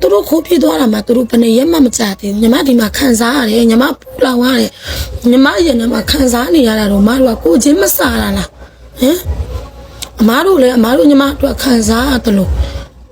သူတို့ခိုးပြေးသွားတာမှသူတို့ဘယ်နဲ့ရက်မှမကြသေးဘူးညီမဒီမှာခံစားရတယ်ညီမပူလောင်ရတယ်ညီမရင်ထဲမှာခံစားနေရတာတော့မတို့ကကိုယ်ချင်းမစားတာလားဟမ်အမားတို့လည်းအမားတို့ညီမတို့ခံစားရတယ်လို့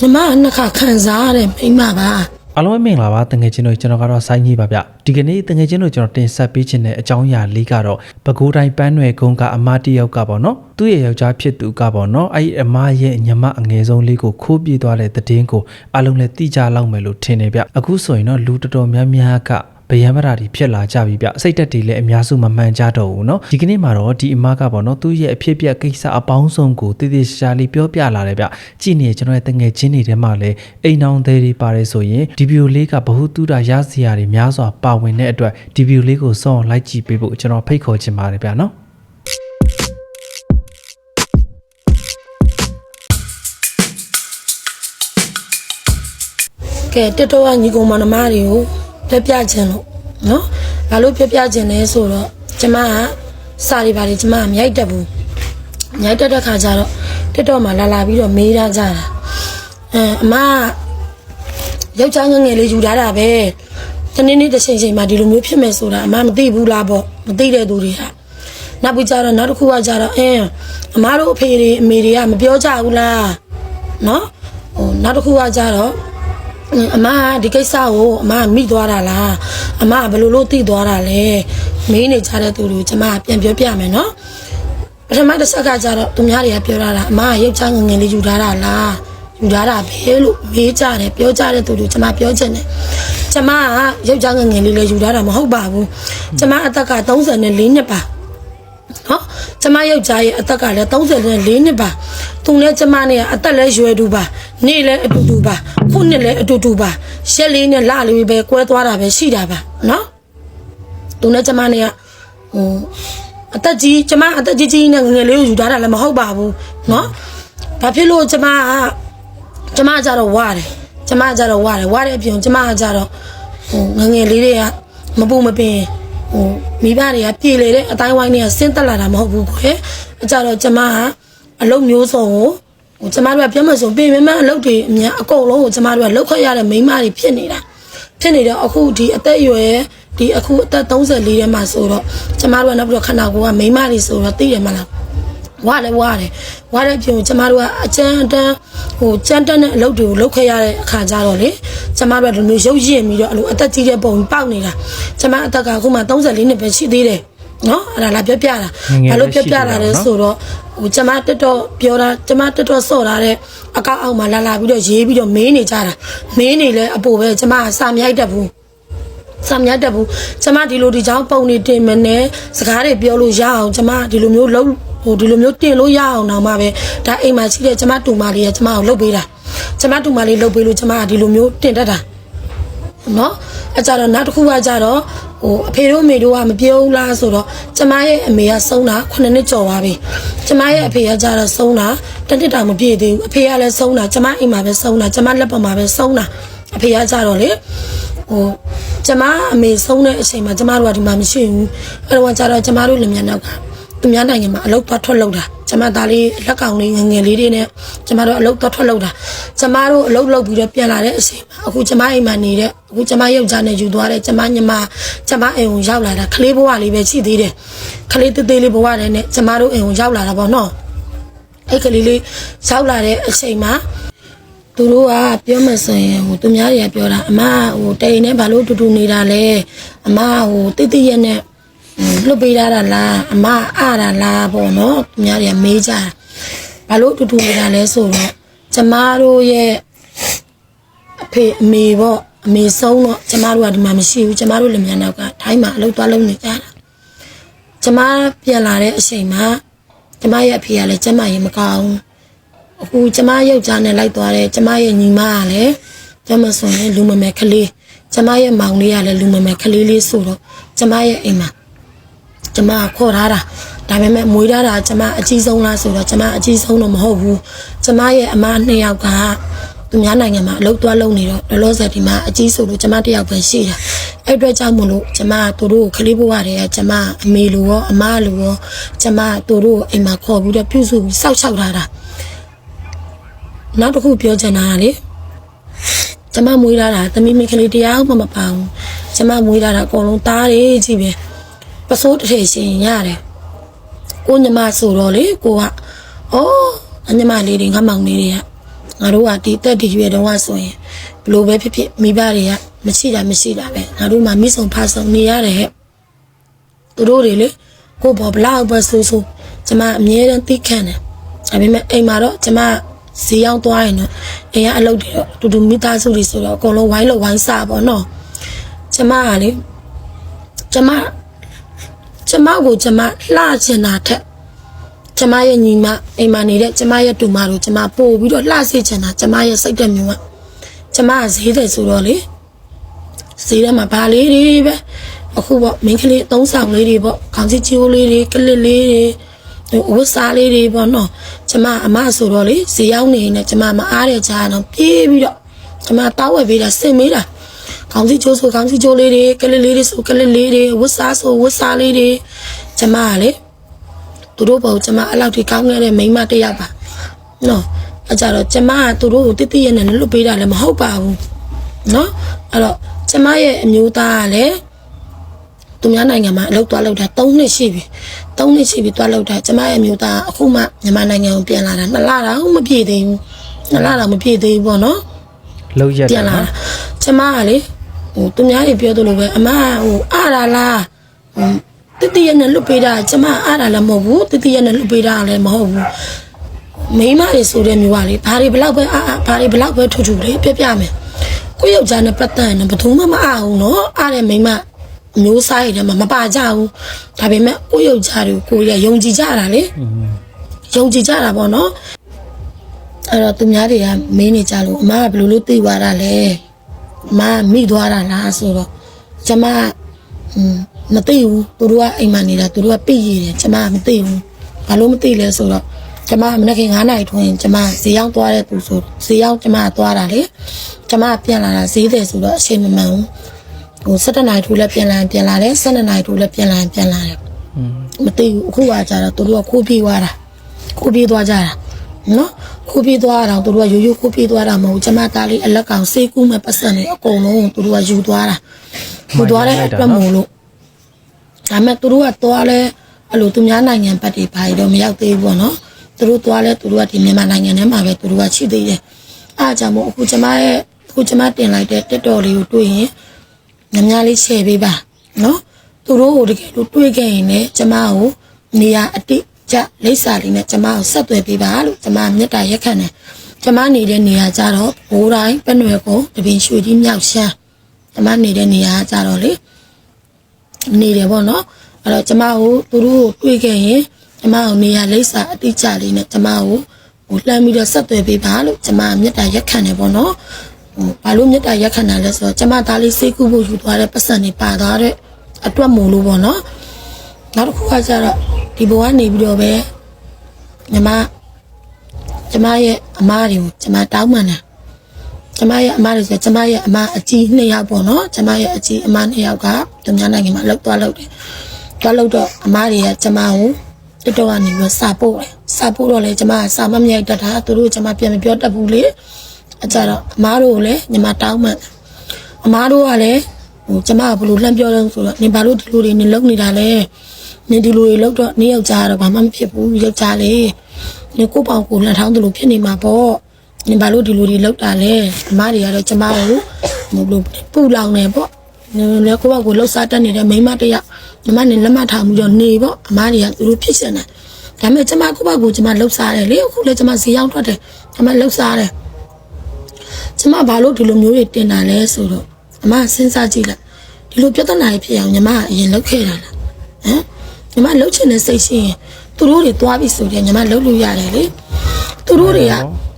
ညီမကနှစ်ခါခံစားရတယ်မိမပါ အားလုံးပဲမင်္ဂလာပါတငယ်ချင်းတို့ကျွန်တော်ကတော့ဆိုင်းကြီးပါဗျဒီကနေ့တငယ်ချင်းတို့ကျွန်တော်တင်ဆက်ပေးခြင်းတဲ့အကြောင်းအရာလေးကတော့ပဲခူးတိုင်းပန်းရွယ်ကုန်းကအမတယောက်ကပေါ့နော်သူ့ရဲ့ယောက်ျားဖြစ်သူကပေါ့နော်အဲ့ဒီအမရဲ့ညီမအငယ်ဆုံးလေးကိုခိုးပြေးသွားတဲ့တည်င်းကိုအားလုံးလည်းသိကြလောက်မယ်လို့ထင်နေဗျအခုဆိုရင်တော့လူတော်တော်များများက ဗယံပရာတွေဖြစ်လာကြပြီဗျစိတ်တက်တွေလည်းအများစုမမှန်ကြတော့ဘူးเนาะဒီကနေ့မှာတော့ဒီအမကပေါ့နော်သူ့ရဲ့အဖြစ်အပျက်ကိစ္စအပေါင်းဆုံးကိုတည်တည်ရှားရှားလေးပြောပြလာတယ်ဗျကြည့်နေကျွန်တော်ရဲ့တငယ်ချင်းတွေထဲမှာလည်းအိမ်အောင်သေးတွေပါတယ်ဆိုရင်ဒီဗီဒီယိုလေးကဘ ഹു တုဒရစရာတွေများစွာပါဝင်တဲ့အတွက်ဒီဗီဒီယိုလေးကိုစောင့်လိုက်ကြည့်ပေးဖို့ကျွန်တော်ဖိတ်ခေါ်ချင်ပါတယ်ဗျနော် ကဲတက်တော့ကညီကောင်မနှမတွေကို ပြပြခြင်းလို့နော်ဘာလို့ပြပြခြင်းလဲဆိုတော့ကျမကစာရီပါလေကျမကမြိုက်တက်ဘူးမြိုက်တက်တဲ့ခါကျတော့တက်တော့မှလာလာပြီးတော့မေးရကြတာအဲအမကယောက်ျားငယ်ငယ်လေးယူထားတာပဲတနေ့နေ့တစ်ချိန်ချိန်မှာဒီလိုမျိုးဖြစ်မယ်ဆိုတာအမမသိဘူးလားပေါ့မသိတဲ့သူတွေကနောက်ပြီးကြတော့နောက်တစ်ခုကကြတော့အင်းအမတို့အဖေတွေအမေတွေကမပြောကြဘူးလားနော်ဟိုနောက်တစ်ခုကကြတော့ အင်းအမကဒီကိစ္စကိုအမကမိသွားတာလားအမကဘယ်လိုလုပ်သိသွားတာလဲမေးနေကြတဲ့သူတွေကိုကျမကပြန်ပြောပြမယ်နော်ပထမတစ်ဆက်ကကြတော့သူများတွေကပြောတာလားအမကရုပ်ချငယ်ငယ်လေးယူထားတာလားယူထားတာပဲလို့မေးကြတယ်ပြောကြတဲ့သူတွေကိုကျမပြောချင်တယ်ကျမကရုပ်ချငယ်ငယ်လေးလည်းယူထားတာမဟုတ်ပါဘူးကျမအသက်က34နှစ်ပါနော် ကျမယောက်ျားရဲ့အသက်ကလည်း34နှစ်ပါသူနဲ့ကျမနဲ့ကအသက်လည်းရွယ်တူပါနေ့လည်းအတူတူပါခုနှစ်လည်းအတူတူပါရက်လေးနဲ့လလေးပဲကွဲသွားတာပဲရှိတာပါနော်သူနဲ့ကျမနဲ့ကဟိုအသက်ကြီးကျမအသက်ကြီးကြီးနဲ့ငယ်ငယ်လေးကိုယူထားတာလည်းမဟုတ်ပါဘူးနော်ဘာဖြစ်လို့ကျမကကျမကကြတော့ဝရတယ်ကျမကကြတော့ဝတယ်ဝတဲ့အပြင်ကျမကကြတော့ဟိုငယ်ငယ်လေးတွေကမပူမပင် ဟိုမိဘတွေကပြေလေတဲ့အတိုင်းဝိုင်းတွေကဆင်းသက်လာတာမဟုတ်ဘူးကွယ်အကြတော့ကျမကအလုပ်မျိုးစုံကိုဟိုကျမတို့ကပြောမှဆိုပြင်မမအလုပ်တွေအများအကုန်လုံးကိုကျမတို့ကလောက်ခွက်ရတဲ့မိန်းမတွေဖြစ်နေတာဖြစ်နေတော့အခုဒီအသက်အရွယ်ဒီအခုအသက်34ထဲမှာဆိုတော့ကျမတို့ကနောက်ပြီးတော့ခန္ဓာကိုယ်ကမိန်းမတွေဆိုတော့သိတယ်မလား ဝါလည်းဝါတယ်ဝါတဲ့ပြုံကျမတို့ကအကျန်းတန်းဟိုကြမ်းတန်းတဲ့အလုပ်တွေကိုလုပ်ခဲ့ရတဲ့အခါကျတော့လေကျမတို့ကဒီလိုရုပ်ရည်ပြီးတော့အဲ့လိုအသက်ကြီးတဲ့ပုံပေါက်နေတာကျမအသက်ကအခုမှ34နှစ်ပဲရှိသေးတယ်နော်အဲ့ဒါလာပြောပြတာဘာလို့ပြောပြတာလဲဆိုတော့ဟိုကျမတက်တော့ပြောတာကျမတက်တော့ဆော့လာတဲ့အကောက်အောက်မှာလာလာပြီးတော့ရေးပြီးတော့မင်းနေကြတာမင်းနေလဲအပိုပဲကျမကစာမြိုက်တတ်ဘူးစမ်းမြတ်တက်ဘူးကျမဒီလိုဒီချောင်းပုံနေတင်မနဲ့စကားတွေပြောလို့ရအောင်ကျမဒီလိုမျိုးလုံး ဟိုဒီလိုမျိုးတင်လို့ရအောင်တော့မှပဲဒါအိမ်မှာရှိတဲ့ကျမတူမလေးကကျမကိုလှုပ်ပေးတာကျမတူမလေးလှုပ်ပေးလို့ကျမကဒီလိုမျိုးတင်တတ်တာနော်အကြတော့နောက်တစ်ခုကကြတော့ဟိုအဖေတို့အမေတို့ကမပြောဘူးလားဆိုတော့ကျမရဲ့အမေကဆုံးတာ9နှစ်ကျော်ပါပြီကျမရဲ့အဖေကကြတော့ဆုံးတာတစ်နှစ်တောင်မပြည့်သေးဘူးအဖေကလည်းဆုံးတာကျမအိမ်မှာပဲဆုံးတာကျမလက်ပေါ်မှာပဲဆုံးတာအဖေကကြတော့လေဟိုကျမအမေဆုံးတဲ့အချိန်မှာကျမတို့ကဒီမှာမရှိဘူးအဲ့တော့ကျတော့ကျမတို့လင်မြနောက်က သူများနိုင်ငံမှာအလုပ်သွားထွက်လုပ်တာကျမသားလေးလက်ကောင်လေးငယ်ငယ်လေးတွေနဲ့ကျမတို့အလုပ်သွားထွက်လုပ်တာကျမတို့အလုပ်လုပ်ပြီးတော့ပြန်လာတဲ့အချိန်မှာအခုကျမအိမ်မှာနေတဲ့အခုကျမယောက်ျားနဲ့ယူသွားတဲ့ကျမညီမကျမအိမ်ကိုရောက်လာတာကလေးဘဝလေးပဲရှိသေးတယ်ကလေးသေးသေးလေးဘဝတည်းနဲ့ကျမတို့အိမ်ကိုရောက်လာတာပေါ့နော်အဲ့ကလေးလေးရောက်လာတဲ့အချိန်မှာသူတို့ကပြောမှဆိုရင်ဟိုသူများတွေကပြောတာအမဟိုတိန်နဲ့ဘာလို့တူတူနေတာလဲအမဟိုတိတိရက်နဲ့ဟို လွတ်ပေးထားတာလားအမအားတာလားပေါ့နော်သူများတွေကမေးကြတာဘာလို့တူတူနေတာလဲဆိုတော့ကျမတို့ရဲ့အဖေအမေပေါ့အမေဆုံးတော့ကျမတို့ကဒီမှာမရှိဘူးကျမတို့လည်းမြန်နောက်ကထိုင်းမှာအလုပ်သွားလုပ်နေကြတာကျမပြန်လာတဲ့အချိန်မှာကျမရဲ့အဖေကလည်းကျမရေမကောင်းဘူးအခုကျမယောက်ျားနဲ့လိုက်သွားတယ်ကျမရဲ့ညီမကလည်းကျမဆိုရင်လူမမယ်ကလေးကျမရဲ့မောင်လေးကလည်းလူမမယ်ကလေးလေးဆိုတော့ကျမရဲ့အိမ်မှာ ကျမကခေါ်ထားတာဒါပေမဲ့မွေးထားတာကျမအကြီးဆုံးလားဆိုတော့ကျမအကြီးဆုံးတော့မဟုတ်ဘူးကျမရဲ့အမနှစ်ယောက်ကသူများနိုင်ငံမှာအလုပ်သွားလုပ်နေတော့လောလောဆယ်ဒီမှာအကြီးဆိုလို့ကျမတစ်ယောက်ပဲရှိတာအဲ့အတွက်ကြောင့်မလို့ကျမကသူတို့ကိုကလေးဘဝတွေကကျမအမေလိုရောအမလိုရောကျမသူတို့ကိုအိမ်မှာခေါ်ပြီးတော့ပြုစုပြီးစောက်ချောက်ထားတာနောက်တစ်ခုပြောချင်တာကလေကျမမွေးလာတာသမီးမိန်းကလေးတရားမှမပါဘူးကျမမွေးလာတာအကုန်လုံးသားတယ်ကြီးပဲ ပစိုးတစ်ထည်ရှင်ရတယ်ကိုညီမဆိုတော့လေကိုကအော်အညီမလေးတွေငါမောင်လေးတွေကငါတို့ကဒီတက်ဒီရွယ်တုန်းကဆိုရင်ဘလို့ပဲဖြစ်ဖြစ်မိဘတွေကမရှိတာမရှိတာပဲငါတို့မှမိဆုံဖဆုံနေရတယ်ဟဲ့သူတို့တွေလေကိုဘောဘလောက်ပဲဆူဆူကျမအမြဲတမ်းသိခံတယ်ဒါပေမဲ့အိမ်မှာတော့ကျမဈေးရောက်သွားရင်တော့အိမ်ကအလုပ်တွေတော့တူတူမိသားစုတွေဆိုတော့အကုန်လုံးဝိုင်းလို့ဝိုင်းစားပေါ့နော်ကျမကလေကျမ ကျမကိုကျမလှချင်တာထက်ကျမရဲ့ညီမအိမ်မှာနေတဲ့ကျမရဲ့တူမတို့ကျမပို့ပြီးတော့လှစေချင်တာကျမရဲ့စိတ်တက်မျိုးကကျမကဈေးတယ်ဆိုတော့လေဈေးထဲမှာဗာလေးတွေပဲအခုပေါ့မင်းကလေးအသုံးဆောင်လေးတွေပေါ့ခေါင်းစည်းချိုးလေးတွေကလစ်လေးတွေဝတ်စားလေးတွေပေါ့နော်ကျမအမဆိုတော့လေဈေးရောက်နေနေကျမမအားတဲ့ကြားတော့ပြေးပြီးတော့ကျမတောက်ဝယ်ပေးတာစင်မေးတာ ခေါင်းစည်းချိုးဆိုခေါင်းစည်းချိုးလေးတွေကလစ်လေးတွေဆိုကလစ်လေးတွေဝတ်စားဆိုဝတ်စားလေးတွေကျမကလေသူတို့ဘောကျမအဲ့လောက်ထိကောင်းခဲ့တဲ့မိန်းမတစ်ယောက်ပါနော်အဲ့ကြတော့ကျမကသူတို့ကိုတိတိရဲ့နဲ့လွတ်ပေးတာလည်းမဟုတ်ပါဘူးနော်အဲ့တော့ကျမရဲ့အမျိုးသားကလည်းသူများနိုင်ငံမှာအလုပ်သွားလုပ်တာ3နှစ်ရှိပြီ3နှစ်ရှိပြီသွားလုပ်တာကျမရဲ့အမျိုးသားကအခုမှမြန်မာနိုင်ငံကိုပြန်လာတာနှစ်လတော့မပြည့်သေးဘူးနှစ်လတော့မပြည့်သေးဘူးပေါ့နော်လောက်ရက်ပြတယ်န်လာနော်တာကျမကလေ ဟိုသူများတွေပြောသလိုပဲအမကဟိုအားရလားဟိုတတိယနဲ့လွတ်ပေးတာကျမအားရလည်းမဟုတ်ဘူးတတိယနဲ့လွတ်ပေးတာလည်းမဟုတ်ဘူးမိန်းမတွေဆိုတဲ့မျိုးကလေဘာတွေဘလောက်ပဲအားအားဘာတွေဘလောက်ပဲထူထူလေးပြပြမယ်ကိုယ့်ယောက်ျားနဲ့ပတ်သက်ရင်တော့ဘယ်သူမှမအားဘူးနော်အားတဲ့မိန်းမအမျိုးစားရည်တယ်မှာမပါကြဘူးဒါပေမဲ့ကိုယ့်ယောက်ျားတွေကိုကိုယ်ရယုံကြည်ကြတာလေယုံကြည်ကြတာပေါ့နော်အဲ့တော့သူများတွေကမင်းနေကြလို့အမကဘယ်လိုလုပ်သိသွားတာလဲအ မမိသွားတာလားဆိုတော့ကျမမသိဘူးသူတို့ကအိမ်မှာနေတာသူတို့ကပြည့်ရည်တယ်ကျမမသိဘူးဘာလို့မသိလဲဆိုတော့ကျမမနေ့က9နာရီထွင်းကျမဈေးရောက်သွားတဲ့သူဆိုဈေးရောက်ကျမသွားတာလေကျမပြန်လာတာဈေးတယ်ဆိုတော့အချိန်မမှန်ဘူးဟို7နာရီထိုးလည်းပြန်လာပြန်လာတယ်7နာရီထိုးလည်းပြန်လာပြန်လာတယ်မသိဘူးအခုကကြာတော့သူတို့ကခိုးပြေးသွားတာခိုးပြေးသွားကြတာ နော်ခိုးပြေးသွားတာသူတို့ကရိုးရိုးခိုးပြေးသွားတာမဟုတ်ဘူးကျမသားလေးအလက်ကောင်စေးကူးမဲ့ပတ်စံနေအကုန်လုံးသူတို့ကယူသွားတာယူသွားတဲ့အတွက်မို့လို့ဒါပေမဲ့သူတို့ကသွားလဲအဲ့လိုသူများနိုင်ငံဘက်တွေဘာတွေတော့မရောက်သေးဘူးပေါ့နော်သူတို့သွားလဲသူတို့ကဒီမြန်မာနိုင်ငံထဲမှာပဲသူတို့ကရှိသေးတယ်အားကြောင့်မို့အခုကျမရဲ့အခုကျမတင်လိုက်တဲ့ TikTok လေးကိုတွေ့ရင်ညများလေး share ပေးပါနော်သူတို့ကိုတကယ်လို့တွေးခဲ့ရင်လည်းကျမကိုနေရာအတိအ ကျလိပ်စာလေးနဲ့ကျမကိုဆက်သွယ်ပေးပါလို့ကျမမေတ္တာရက်ခံတယ်ကျမနေတဲ့နေရာကြတော့ဘိုးတိုင်းပနွယ်ကိုတပင်ရွှေကြီးမြောက်ရှမ်းကျမနေတဲ့နေရာကြတော့လေနေတယ်ပေါ့နော်အဲ့တော့ကျမကိုသူတို့ကိုတွေးခဲ့ရင်ကျမကိုနေရာလိပ်စာအတိအကျလေးနဲ့ကျမကိုဟိုလှမ်းပြီးတော့ဆက်သွယ်ပေးပါလို့ကျမမေတ္တာရက်ခံတယ်ပေါ့နော်ဟိုဘာလို့မြတ်တာရက်ခဏလဲဆိုတော့ကျမသားလေးစိတ်ကူးဖို့ယူသွားတဲ့ပတ်စံတွေပါသွားတဲ့အတွက်မို့လို့ပေါ့နော် နောက်တစ်ခုကကျတော့ဒီဘဝကနေပြီးတော့ပဲညီမကျမရဲ့အမားတွေကိုကျမတောင်းပန်တယ်ကျမရဲ့အမားတွေဆိုကျမရဲ့အမားအကြီးနှစ်ယောက်ပေါ့နော်ကျမရဲ့အကြီးအမားနှစ်ယောက်ကသူများနိုင်ငံမှာလောက်သွားလောက်တယ်သွားလောက်တော့အမားတွေကကျမကိုတက်တော့ကနေပြီးစာပို့တယ်စာပို့တော့လေကျမကစာမမြိုက်တတ်တာသူတို့ကျမပြန်မပြောတတ်ဘူးလေအကြတော့အမားတို့ကိုလည်းညီမတောင်းမှန်အမားတို့ကလည်းဟိုကျမကဘလို့လှမ်းပြောတော့ဆိုတော့နင်ဘာလို့ဒီလိုတွေနင်လုံနေတာလဲ နင်ဒီလိုတွေလုံတော့နင်ယောက်ျားတော့ဘာမှမဖြစ်ဘူးယောက်ျားလေနင်ကိုယ့်ပေါင်ကိုလှထောင်းတယ်လို့ဖြစ်နေမှာပေါ့နင်ဘာလို့ဒီလိုတွေလုံတာလဲအမားတွေကတော့ကျမကိုဟိုလိုပူလောင်နေပေါ့နင်လည်းကိုယ့်ဘောက်ကိုလှစားတတ်နေတဲ့မိန်းမတစ်ယောက်ညီမနင်လက်မထားမှုတော့နေပေါ့အမားတွေကသူတို့ဖြစ်စင်တယ်ဒါပေမဲ့ကျမကိုယ့်ဘောက်ကိုကျမလှစားတယ်လေအခုလည်းကျမဈေးရောက်ထွက်တယ်ကျမလှစားတယ်ကျမဘာလို့ဒီလိုမျိုးတွေတင်တာလဲဆိုတော့အမစဉ်းစားကြည့်လိုက်ဒီလိုပြဿနာကြီးဖြစ်အောင်ညီမကအရင်လုပ်ခဲ့တာလားဟမ် ညီမလှုပ်ချင်တဲ့စိတ်ရှိရင်သူတို့တွေသွားပြီဆိုရင်ညီမလှုပ်လို့ရတယ်လေသူတို့တွေက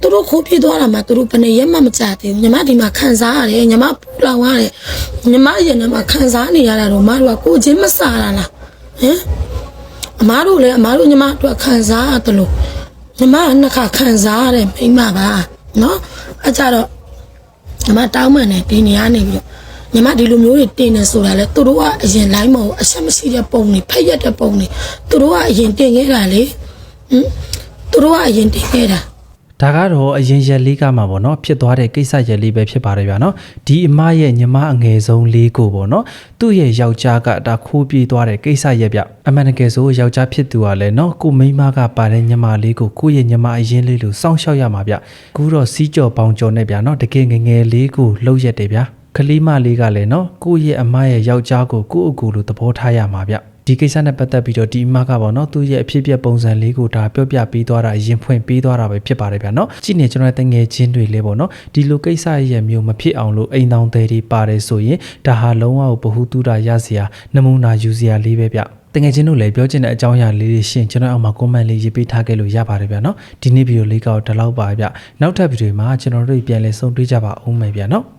သူတို့ခိုးပြေးသွားတာမှသူတို့ဘယ်နဲ့ရက်မှမကြသေးဘူးညီမဒီမှာခံစားရတယ်ညီမပူလောင်ရတယ်ညီမရင်ထဲမှာခံစားနေရတာတော့မတို့ကကိုယ်ချင်းမစားတာလားဟမ်အမားတို့လည်းအမားတို့ညီမတို့ခံစားရတယ်လို့ညီမကနှစ်ခါခံစားရတဲ့မိန်းမပါနော်အဲကြတော့ညီမတောင်းမှန်တယ်ဒီနေရာနေပြီးတော့ ညီမဒီလိုမျိုးတွေတင်နေဆိုတာလေသူတို့ကအရင်လိုင်းမဟုတ်အဆက်မရှိတဲ့ပုံတွေဖက်ရက်တဲ့ပုံတွေသူတို့ကအရင်တင်ခဲ့တာလေဟင်သူတို့ကအရင်တင်ခဲ့တာဒါကတော့အရင်ရက်လေးကမှပေါ့နော်ဖြစ်သွားတဲ့ကိစ္စရက်လေးပဲဖြစ်ပါတယ်ဗျာနော်ဒီအမရဲ့ညီမအငယ်ဆုံးလေးကိုပေါ့နော်သူ့ရဲ့ယောက်ျားကဒါခိုးပြေးသွားတဲ့ကိစ္စရက်ဗျအမှန်တကယ်ဆိုယောက်ျားဖြစ်သူကလည်းနော်ကိုမိန်းမကပါတဲ့ညီမလေးကိုကိုယ့်ရဲ့ညီမအရင်လေးလို့စောင့်ရှောက်ရမှာဗျကူတော့စီးကြော်ပေါင်ကြော်နဲ့ဗျာနော်တကယ်ငယ်ငယ်လေးကိုလှုပ်ရက်တယ်ဗျာ ကလေးမလေးကလည်းနော်ကိုယ့်ရဲ့အမရဲ့ယောက်ျားကိုကိုယ့်အကူလိုသဘောထားရမှာဗျဒီကိစ္စနဲ့ပတ်သက်ပြီးတော့ဒီအမကပေါ့နော်သူ့ရဲ့အဖြစ်အပျက်ပုံစံလေးကိုဒါပြောပြပေးသွားတာအရင်ဖွင့်ပေးသွားတာပဲဖြစ်ပါတယ်ဗျာနော်ကြည့်နေကျွန်တော်ရဲ့တငယ်ချင်းတွေလေးပေါ့နော်ဒီလိုကိစ္စရဲ့မျိုးမဖြစ်အောင်လို့အိမ်တောင်သေးတွေပါတယ်ဆိုရင်ဒါဟာလုံးဝဘ ഹു တုတာရစရာနမူနာယူစရာလေးပဲဗျတကယ်ချင်းတို့လည်းပြောချင်တဲ့အကြောင်းအရာလေးတွေရှင်းကျွန်တော်အောက်မှာ comment လေးရေးပေးထားခဲ့လို့ရပါတယ်ဗျာနော်ဒီနေ့ဗီဒီယိုလေးကတော့ဒီလောက်ပါဗျနောက်ထပ်ဗီဒီယိုမှာကျွန်တော်တို့ပြန်လည်ဆုံတွေ့ကြပါဦးမယ်ဗျာနော်